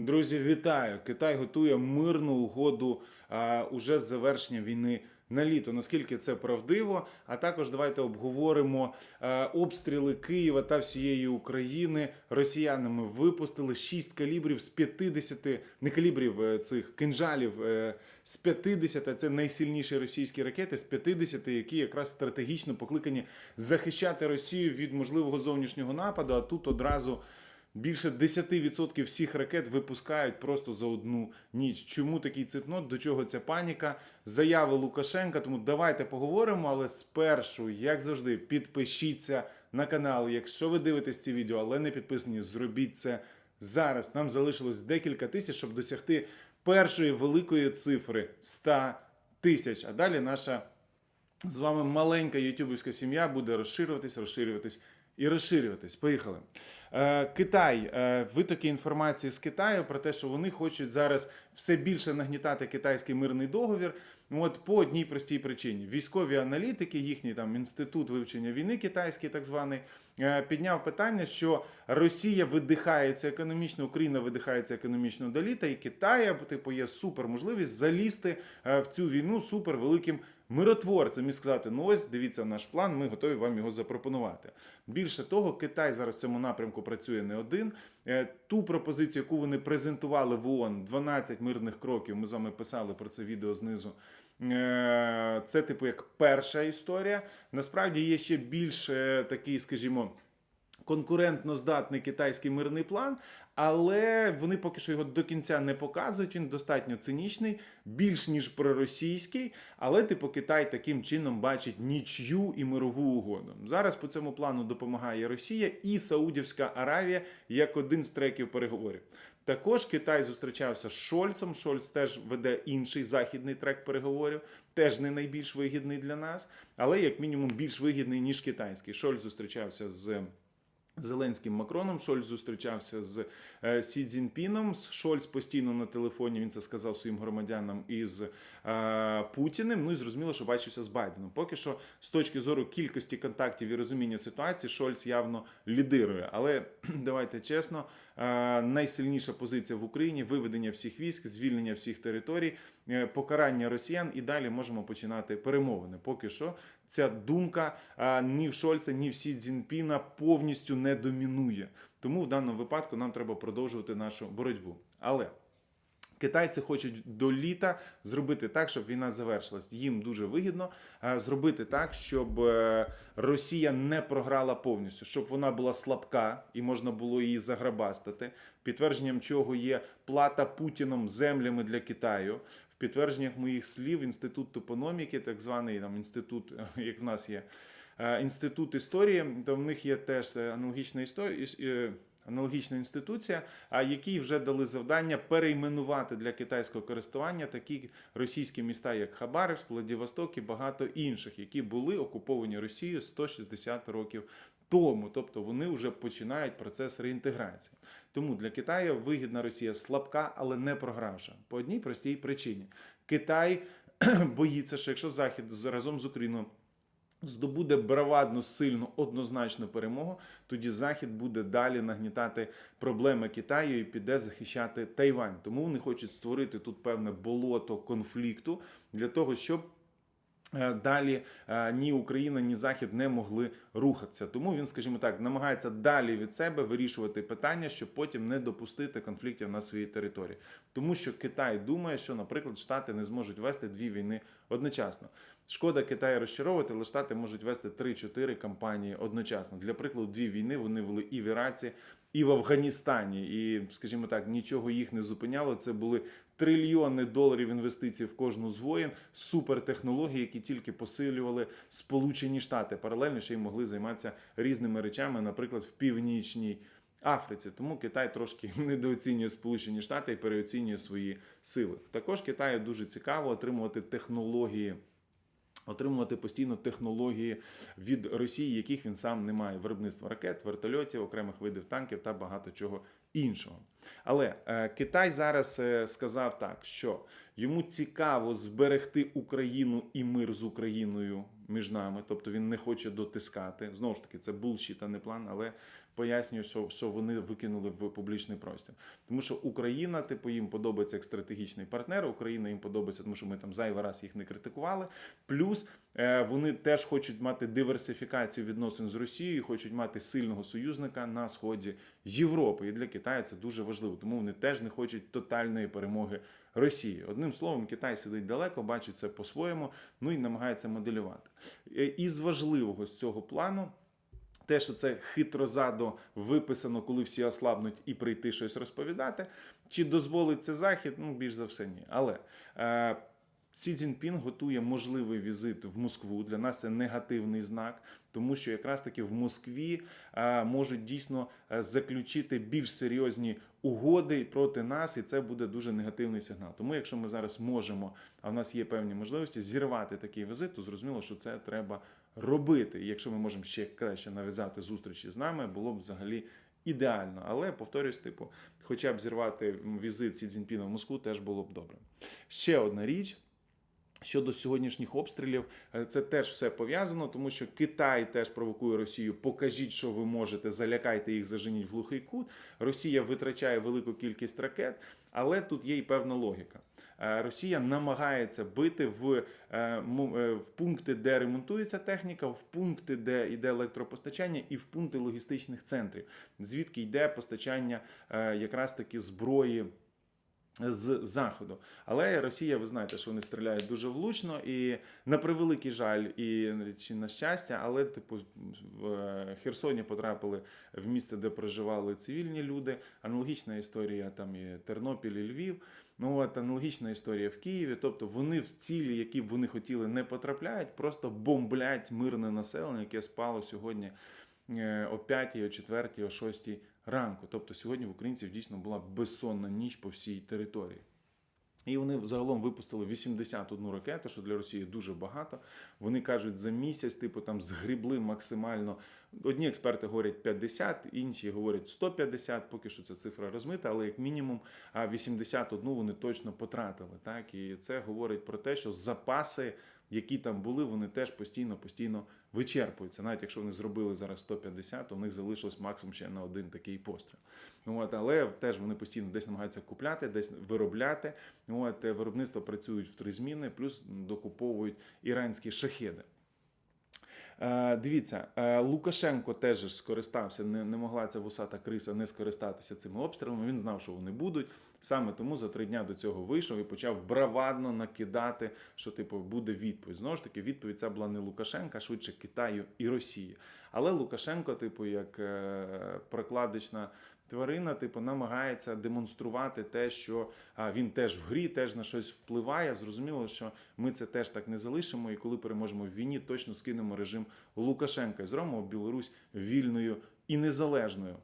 Друзі, вітаю! Китай готує мирну угоду а, уже з завершення війни на літо. Наскільки це правдиво? А також давайте обговоримо а, обстріли Києва та всієї України. Росіянами випустили 6 калібрів з 50, не калібрів е, цих кинжалів е, з 50, це найсильніші російські ракети з 50, які якраз стратегічно покликані захищати Росію від можливого зовнішнього нападу. А тут одразу. Більше 10% всіх ракет випускають просто за одну ніч. Чому такий цитнот? До чого ця паніка? Заяви Лукашенка. Тому давайте поговоримо. Але спершу, як завжди, підпишіться на канал. Якщо ви дивитесь ці відео, але не підписані, зробіть це зараз. Нам залишилось декілька тисяч, щоб досягти першої великої цифри 100 тисяч. А далі наша з вами маленька ютубівська сім'я буде розширюватись, розширюватись і розширюватись. Поїхали. Е, Китай, е, витоки інформації з Китаю про те, що вони хочуть зараз все більше нагнітати китайський мирний договір. От по одній простій причині: військові аналітики, їхній там інститут вивчення війни, китайський так званий, е, підняв питання, що Росія видихається економічно, Україна видихається економічно до літа, і Китая, типу, є супер можливість залізти в цю війну супер великим миротворцем і сказати: ну ось дивіться наш план, ми готові вам його запропонувати. Більше того, Китай зараз в цьому напрямку працює не один. Е, Ту пропозицію, яку вони презентували в ООН, 12 мирних кроків. Ми з вами писали про це відео знизу. Е, Це, типу, як перша історія. Насправді є ще більш е, такий, скажімо. Конкурентно здатний китайський мирний план, але вони поки що його до кінця не показують. Він достатньо цинічний, більш ніж проросійський. Але типу Китай таким чином бачить нічю і мирову угоду. Зараз по цьому плану допомагає Росія і Саудівська Аравія як один з треків переговорів. Також Китай зустрічався з Шольцом. Шольц теж веде інший західний трек переговорів, теж не найбільш вигідний для нас, але як мінімум більш вигідний ніж китайський. Шольц зустрічався з. Зеленським Макроном Шольц зустрічався з е, Сі Цзіньпіном. Шольц постійно на телефоні він це сказав своїм громадянам із е, Путіним. Ну і зрозуміло, що бачився з Байденом. Поки що, з точки зору кількості контактів і розуміння ситуації, Шольц явно лідирує. Але давайте чесно, е, найсильніша позиція в Україні виведення всіх військ, звільнення всіх територій, е, покарання росіян, і далі можемо починати перемовини. Поки що ця думка е, ні в Шольца, ні в Сі Цзіньпіна повністю не домінує. Тому в даному випадку нам треба продовжувати нашу боротьбу. Але Китайці хочуть до літа зробити так, щоб війна завершилась. Їм дуже вигідно е, зробити так, щоб е, Росія не програла повністю, щоб вона була слабка і можна було її заграбастати. Підтвердженням чого є плата Путіном землями для Китаю. В підтвердженнях моїх слів інститут топономіки, так званий там інститут, як в нас є інститут історії, то в них є теж е, аналогічна історія. е, Аналогічна інституція, а якій вже дали завдання перейменувати для китайського користування такі російські міста, як Хабаровськ, Владивосток і багато інших, які були окуповані Росією 160 років тому. Тобто вони вже починають процес реінтеграції. Тому для Китаю вигідна Росія слабка, але не програвша. По одній простій причині: Китай боїться, що якщо Захід разом з Україною здобуде бравадну, сильну, однозначну перемогу, тоді Захід буде далі нагнітати проблеми Китаю і піде захищати Тайвань. Тому вони хочуть створити тут певне болото конфлікту для того, щоб. Е, Далі е, ні Україна, ні Захід не могли рухатися. Тому він, скажімо так, намагається далі від себе вирішувати питання, щоб потім не допустити конфліктів на своїй території. Тому що Китай думає, що, наприклад, Штати не зможуть вести дві війни одночасно. Шкода Китаю розчаровувати, але Штати можуть вести 3-4 кампанії одночасно. Для прикладу, дві війни вони вели і в Іраці, і в Афганістані. І, скажімо так, нічого їх не зупиняло. Це були трильйони доларів інвестицій в кожну з воєн, супертехнології, які тільки посилювали Сполучені Штати. Паралельно ще й могли займатися різними речами, наприклад, в північній. Африці, тому Китай трошки недооцінює Сполучені Штати і переоцінює свої сили. Також Китаю дуже цікаво отримувати технології отримувати постійно технології від Росії, яких він сам не має. Виробництво ракет, вертольотів, окремих видів танків та багато чого іншого. Але е, Китай зараз е, сказав так, що йому цікаво зберегти Україну і мир з Україною між нами. Тобто він не хоче дотискати. Знову ж таки, це булшіт, а не план, але пояснюю, що, що вони викинули в публічний простір. Тому що Україна, типу, їм подобається як стратегічний партнер. Україна їм подобається, тому що ми там зайвий раз їх не критикували. Плюс е, вони теж хочуть мати диверсифікацію відносин з Росією, хочуть мати сильного союзника на сході Європи. І для Китаю це дуже важливо. Тому вони теж не хочуть тотальної перемоги Росії. Одним словом, Китай сидить далеко, бачить це по-своєму, ну і намагається моделювати. Е, Із важливого з цього плану. Те, що це хитрозадо виписано, коли всі ослабнуть і прийти щось розповідати. Чи дозволить це захід? Ну, більш за все, ні. Але е, Сі Цзіньпін готує можливий візит в Москву. Для нас це негативний знак, тому що якраз таки в Москві е, можуть дійсно е, заключити більш серйозні угоди проти нас, і це буде дуже негативний сигнал. Тому, якщо ми зараз можемо, а в нас є певні можливості зірвати такий візит, то зрозуміло, що це треба робити. І якщо ми можемо ще краще нав'язати зустрічі з нами, було б взагалі. Ідеально, але повторюсь, типу, хоча б зірвати візит Сі Цзіньпіна в Москву теж було б добре. Ще одна річ. Щодо сьогоднішніх обстрілів, е, це теж все пов'язано, тому що Китай теж провокує Росію. Покажіть, що ви можете, залякайте їх, заженіть в глухий кут. Росія витрачає велику кількість ракет, але тут є і певна логіка. Е, Росія намагається бити в, е, в пункти, де ремонтується техніка, в пункти, де йде електропостачання, і в пункти логістичних центрів, звідки йде постачання якраз таки зброї з заходу. Але Росія, ви знаєте, що вони стріляють дуже влучно, і на превеликий жаль, і чи на щастя, але типу в е, Херсоні потрапили в місце, де проживали цивільні люди. Аналогічна історія там і Тернопіль, і Львів. Ну от аналогічна історія в Києві. Тобто вони в цілі, які б вони хотіли, не потрапляють, просто бомблять мирне населення, яке спало сьогодні о 5, о 4, о 6 ранку. Тобто сьогодні в українців дійсно була безсонна ніч по всій території. І вони взагалом випустили 81 ракету, що для Росії дуже багато. Вони кажуть, за місяць, типу, там згрібли максимально. Одні експерти говорять 50, інші говорять 150, поки що ця цифра розмита, але як мінімум а 81 вони точно потратили. Так? І це говорить про те, що запаси, які там були, вони теж постійно постійно вичерпуються. Навіть якщо вони зробили зараз 150, то в них залишилось максимум ще на один такий постріл. Ну, От, але теж вони постійно десь намагаються купляти, десь виробляти. Ну, От, Виробництво працюють в три зміни, плюс докуповують іранські шахеди. Е, Дивіться, е, Лукашенко теж скористався, не, не могла ця вусата криса не скористатися цими обстрілами. Він знав, що вони будуть. Саме тому за три дня до цього вийшов і почав бравадно накидати, що типу буде відповідь. Знову ж таки, відповідь ця була не Лукашенка, а швидше Китаю і Росії. Але Лукашенко, типу, як е, прокладочна тварина, типу, намагається демонструвати те, що він теж в грі, теж на щось впливає. Зрозуміло, що ми це теж так не залишимо. І коли переможемо в війні, точно скинемо режим Лукашенка і зробимо Білорусь вільною і незалежною.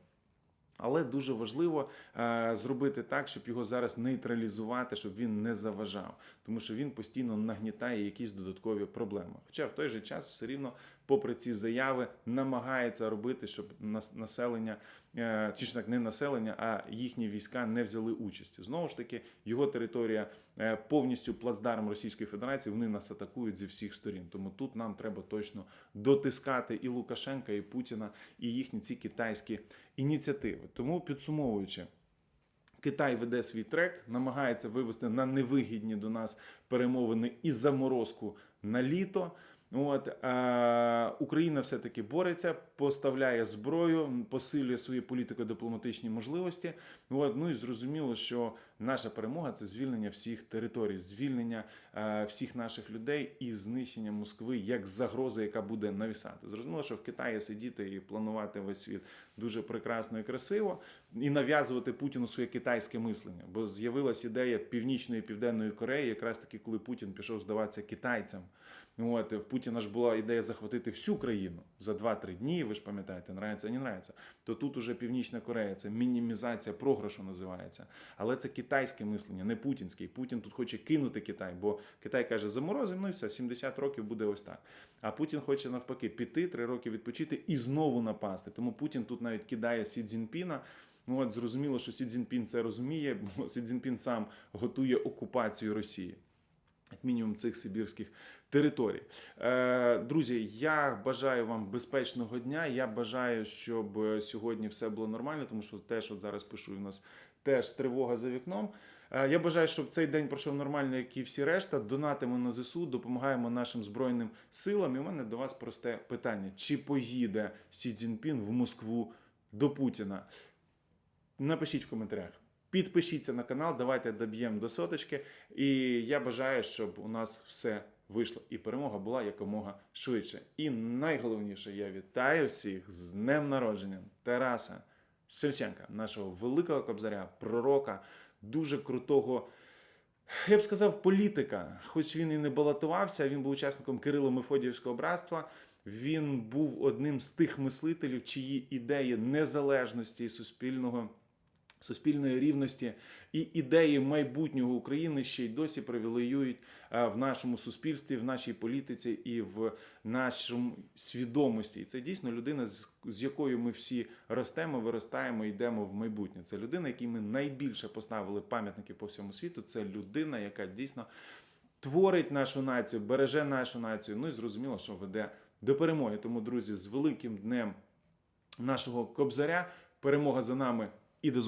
Але дуже важливо е, зробити так, щоб його зараз нейтралізувати, щоб він не заважав, тому що він постійно нагнітає якісь додаткові проблеми. Хоча в той же час все рівно, попри ці заяви, намагається робити, щоб нас- населення, е, чи ж так не населення, а їхні війська не взяли участі. Знову ж таки, його територія е, повністю плацдарм Російської Федерації. Вони нас атакують зі всіх сторін. Тому тут нам треба точно дотискати і Лукашенка, і Путіна, і їхні ці китайські ініціативи. Тому підсумовуючи. Китай веде свій трек, намагається вивести на невигідні до нас перемовини і заморозку на літо. От е, Україна все-таки бореться, поставляє зброю, посилює свої політико-дипломатичні можливості. От, ну і зрозуміло, що наша перемога це звільнення всіх територій, звільнення е, всіх наших людей і знищення Москви як загрози, яка буде навісати. Зрозуміло, що в Китаї сидіти і планувати весь світ дуже прекрасно і красиво, і нав'язувати Путіну своє китайське мислення. Бо з'явилась ідея Північної і Південної Кореї, якраз таки, коли Путін пішов здаватися китайцям. От в Путіна ж була ідея захватити всю країну за 2-3 дні. Ви ж пам'ятаєте, нравиться, не нравиться. То тут уже Північна Корея, це мінімізація програшу називається. Але це китайське мислення, не путінське. Путін тут хоче кинути Китай, бо Китай каже, заморозимо, ну і все, 70 років буде ось так. А Путін хоче навпаки піти, 3 роки відпочити і знову напасти. Тому Путін тут навіть кидає Сі Цзіньпіна, Ну от зрозуміло, що Сі Цзіньпін це розуміє, бо Сі Цзіньпін сам готує окупацію Росії. Як мінімум цих сибірських територій. Е, друзі, я бажаю вам безпечного дня. Я бажаю, щоб е, сьогодні все було нормально, тому що теж от зараз пишу, у нас теж тривога за вікном. Е, Я бажаю, щоб цей день пройшов нормально, як і всі решта. Донатимо на ЗСУ, допомагаємо нашим збройним силам. І у мене до вас просте питання: чи поїде Сі Цзіньпін в Москву до Путіна? Напишіть в коментарях. Підпишіться на канал, давайте доб'ємо до соточки. І я бажаю, щоб у нас все вийшло і перемога була якомога швидше. І найголовніше, я вітаю всіх з днем народження Тараса Шевченка, нашого великого кобзаря, пророка, дуже крутого. Я б сказав, політика. Хоч він і не балотувався, він був учасником Кирило Мефодіївського братства. Він був одним з тих мислителів, чиї ідеї незалежності і суспільного суспільної рівності і ідеї майбутнього України ще й досі привілеюють е, в нашому суспільстві, в нашій політиці і в нашому свідомості. І це дійсно людина, з, якою ми всі ростемо, виростаємо, йдемо в майбутнє. Це людина, якій ми найбільше поставили пам'ятників по всьому світу. Це людина, яка дійсно творить нашу націю, береже нашу націю. Ну і зрозуміло, що веде до перемоги. Тому, друзі, з великим днем нашого кобзаря. Перемога за нами і до зустрічі.